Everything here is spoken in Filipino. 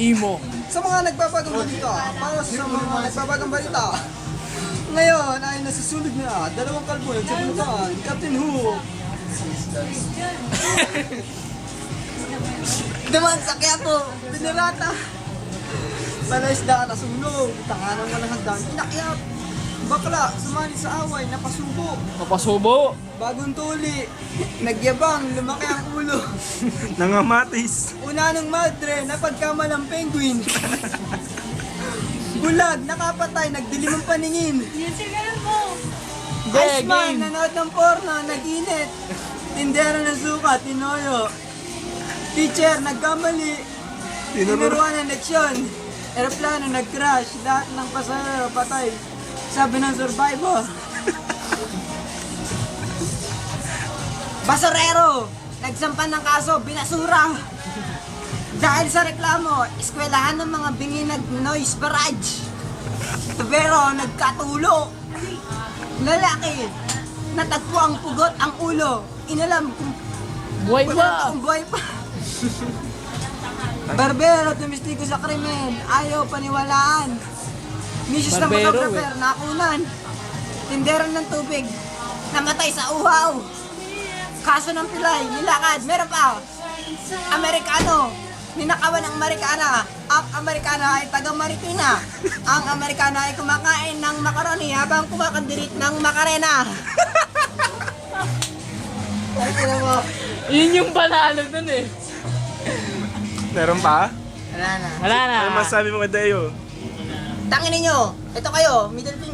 Imo. Sa mga nagbabagang balita, para sa mga nagbabagang balita, ngayon ay nasusunod na dalawang kalbo nagsabuntaan, Captain Hook. Naman sa Quiapo, Binirata. Palaisda nasunog, tanganang walang hagdan, inakyat. Bakla, sumali sa away, napasubo. Papasubo. Bagong tuli, nagyabang, lumaki ang ulo. Nangamatis. Una ng madre, napagkamalang penguin. Bulag, nakapatay, nagdilim ang paningin. Yeah, Iceman, game. nanood ng porno, nag-init. Tindera ng suka, tinoyo. Teacher, nagkamali. Tinuruan ng leksyon. Aeroplano, nag-crash. Lahat ng pasahero, patay. Sabi ng survivor. Basurero, nagsampan ng kaso, binasura. Dahil sa reklamo, eskwelahan ng mga bingi nag-noise barrage. Pero nagkatulo. Lalaki, natagpo ang pugot ang ulo. Inalam kung Buhay pa. akong buhay pa. Barbero, tumistiko sa krimen. Ayaw paniwalaan. Misis ng Barbero, photographer, nakunan. Tindera ng tubig. Namatay sa uhaw. Kaso ng pilay, nilakad. Meron pa. Amerikano. Ninakawan ang Amerikana. Ang Amerikana ay taga Marikina. Ang Amerikana ay kumakain ng macaroni habang kumakandirit ng makarena. Ay, ina mo. Yun yung panalo dun eh. Meron pa? Wala na. Wala na. Ano masabi mo Deo? Tangin ninyo. Ito kayo, middle finger.